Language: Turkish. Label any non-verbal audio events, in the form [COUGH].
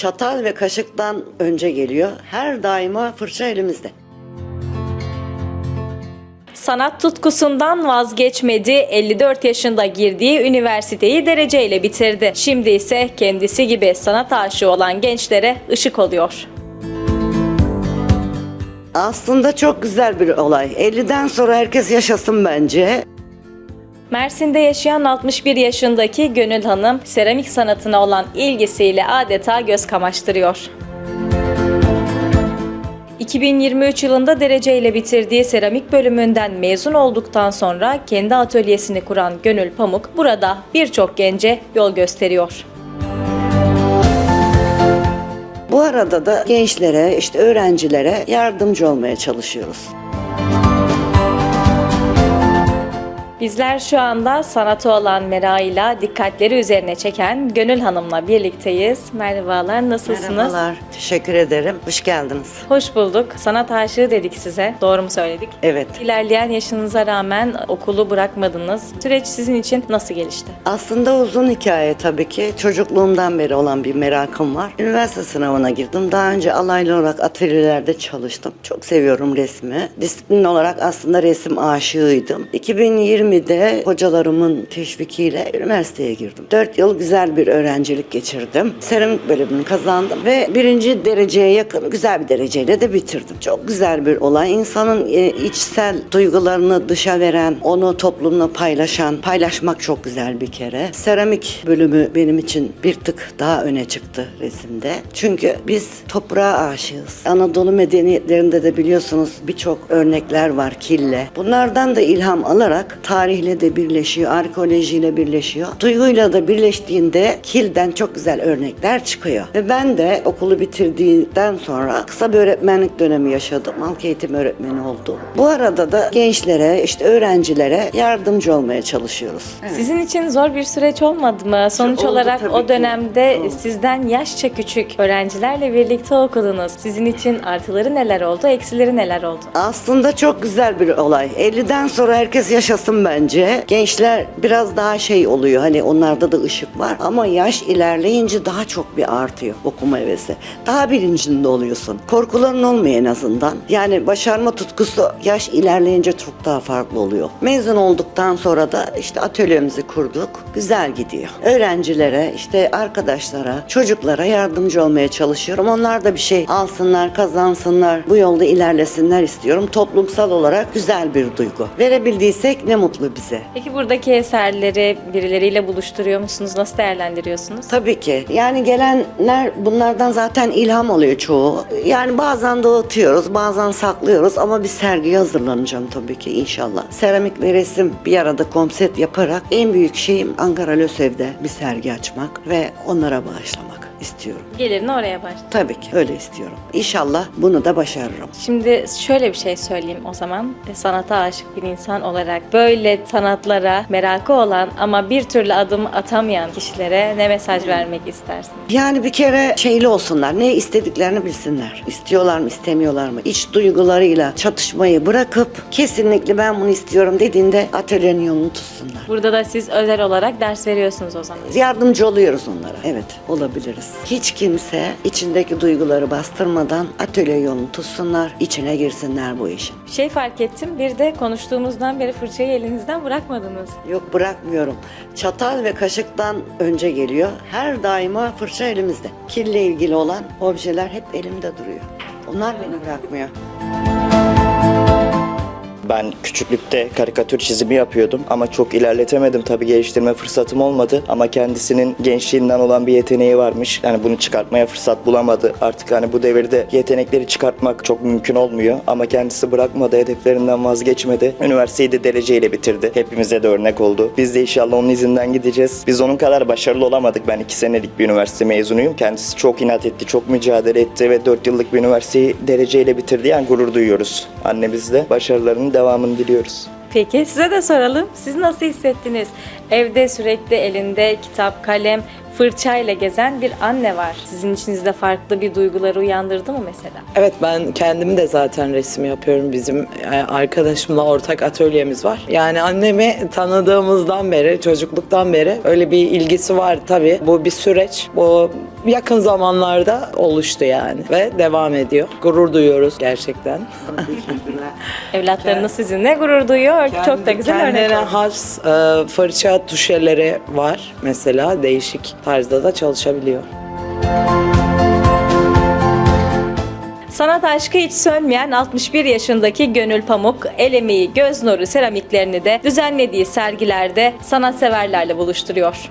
Çatal ve kaşıktan önce geliyor. Her daima fırça elimizde. Sanat tutkusundan vazgeçmedi, 54 yaşında girdiği üniversiteyi dereceyle bitirdi. Şimdi ise kendisi gibi sanat aşığı olan gençlere ışık oluyor. Aslında çok güzel bir olay. 50'den sonra herkes yaşasın bence. Mersin'de yaşayan 61 yaşındaki Gönül Hanım, seramik sanatına olan ilgisiyle adeta göz kamaştırıyor. 2023 yılında dereceyle bitirdiği seramik bölümünden mezun olduktan sonra kendi atölyesini kuran Gönül Pamuk burada birçok gence yol gösteriyor. Bu arada da gençlere, işte öğrencilere yardımcı olmaya çalışıyoruz. Bizler şu anda sanata olan merakıyla dikkatleri üzerine çeken Gönül Hanım'la birlikteyiz. Merhabalar, nasılsınız? Merhabalar, teşekkür ederim. Hoş geldiniz. Hoş bulduk. Sanat aşığı dedik size. Doğru mu söyledik? Evet. İlerleyen yaşınıza rağmen okulu bırakmadınız. Süreç sizin için nasıl gelişti? Aslında uzun hikaye tabii ki. Çocukluğumdan beri olan bir merakım var. Üniversite sınavına girdim. Daha önce alaylı olarak atölyelerde çalıştım. Çok seviyorum resmi. Disiplin olarak aslında resim aşığıydım. 2020'de hocalarımın teşvikiyle üniversiteye girdim. 4 yıl güzel bir öğrencilik geçirdim. Seramik bölümünü kazandım ve birinci dereceye yakın güzel bir dereceyle de bitirdim. Çok güzel bir olay. İnsanın e, içsel duygularını dışa veren, onu toplumla paylaşan, paylaşmak çok güzel bir kere. Seramik bölümü benim için bir tık daha öne çıktı resimde. Çünkü biz toprağa aşığız. Anadolu medeniyetlerinde de biliyorsunuz birçok örnekler var kille. Bunlardan da ilham alarak tarihle de birleşiyor, arkeolojiyle birleşiyor. Duyguyla da birleştiğinde kilden çok güzel örnekler çıkıyor. Ve ben de okulu bitirdikten sonra kısa bir öğretmenlik dönemi yaşadım. Halk eğitim öğretmeni oldum. Bu arada da gençlere, işte öğrencilere yardımcı olmaya çalışıyoruz. Sizin için zor bir süreç olmadı mı? Sonuç Oldu olarak o ki. dönemde Oldu. sizden yaşça küçük öğrencilerle birlikte okudunuz. Sizin için artıları neler oldu, eksileri neler oldu? Aslında çok güzel bir olay. 50'den sonra herkes yaşasın bence. Gençler biraz daha şey oluyor. Hani onlarda da ışık var. Ama yaş ilerleyince daha çok bir artıyor okuma hevesi. Daha bilincinde oluyorsun. Korkuların olmuyor en azından. Yani başarma tutkusu yaş ilerleyince çok daha farklı oluyor. Mezun olduktan sonra da işte atölyemizi kurduk. Güzel gidiyor. Öğrencilere, işte arkadaşlara, çocuklara yardımcı olmaya çalışıyorum. Onlar da bir şey alsınlar, kazansınlar, bu yolda ilerlesinler istiyorum. Toplumsal olarak güzel bir duygu. Verebildiysek ne mutlu bize. Peki buradaki eserleri birileriyle buluşturuyor musunuz? Nasıl değerlendiriyorsunuz? Tabii ki. Yani gelenler bunlardan zaten ilham alıyor çoğu. Yani bazen dağıtıyoruz, bazen saklıyoruz ama bir sergiye hazırlanacağım tabii ki inşallah. Seramik ve resim bir arada komset yaparak en büyük şeyim Ankara Lösev'de bir sergi açmak ve onlara bağışlamak istiyorum. Gelirini oraya başla. Tabii ki öyle istiyorum. İnşallah bunu da başarırım. Şimdi şöyle bir şey söyleyeyim o zaman. Sanata aşık bir insan olarak böyle sanatlara merakı olan ama bir türlü adım atamayan kişilere ne mesaj vermek istersin? Yani bir kere şeyli olsunlar. Ne istediklerini bilsinler. İstiyorlar mı, istemiyorlar mı? İç duygularıyla çatışmayı bırakıp kesinlikle ben bunu istiyorum dediğinde atölyenin yolunu tutsunlar. Burada da siz özel olarak ders veriyorsunuz o zaman. Yardımcı oluyoruz onlara. Evet, olabiliriz. Hiç kimse içindeki duyguları bastırmadan atölye yolunu tutsunlar, içine girsinler bu işin. Şey fark ettim. Bir de konuştuğumuzdan beri fırçayı elinizden bırakmadınız. Yok bırakmıyorum. Çatal ve kaşıktan önce geliyor. Her daima fırça elimizde. Kille ilgili olan objeler hep elimde duruyor. Onlar beni bırakmıyor. Ben küçüklükte karikatür çizimi yapıyordum ama çok ilerletemedim tabii geliştirme fırsatım olmadı ama kendisinin gençliğinden olan bir yeteneği varmış. Yani bunu çıkartmaya fırsat bulamadı. Artık hani bu devirde yetenekleri çıkartmak çok mümkün olmuyor ama kendisi bırakmadı, hedeflerinden vazgeçmedi. Üniversiteyi de dereceyle bitirdi. Hepimize de örnek oldu. Biz de inşallah onun izinden gideceğiz. Biz onun kadar başarılı olamadık. Ben iki senelik bir üniversite mezunuyum. Kendisi çok inat etti, çok mücadele etti ve dört yıllık bir üniversiteyi dereceyle bitirdi. Yani gurur duyuyoruz annemizle. Başarılarının devamını diliyoruz. Peki size de soralım. Siz nasıl hissettiniz? Evde sürekli elinde kitap, kalem, fırçayla gezen bir anne var. Sizin içinizde farklı bir duyguları uyandırdı mı mesela? Evet ben kendim de zaten resim yapıyorum. Bizim e, arkadaşımla ortak atölyemiz var. Yani annemi tanıdığımızdan beri, çocukluktan beri öyle bir ilgisi var tabii. Bu bir süreç. Bu yakın zamanlarda oluştu yani ve devam ediyor. Gurur duyuyoruz gerçekten. [LAUGHS] Evlatlarınız sizinle gurur duyuyor. Çok da güzel örnek Kendine has e, fırça tuşeleri var mesela. Değişik tarzda da çalışabiliyor. Sanat aşkı hiç sönmeyen 61 yaşındaki Gönül Pamuk, el emeği, göz nuru seramiklerini de düzenlediği sergilerde sanatseverlerle buluşturuyor.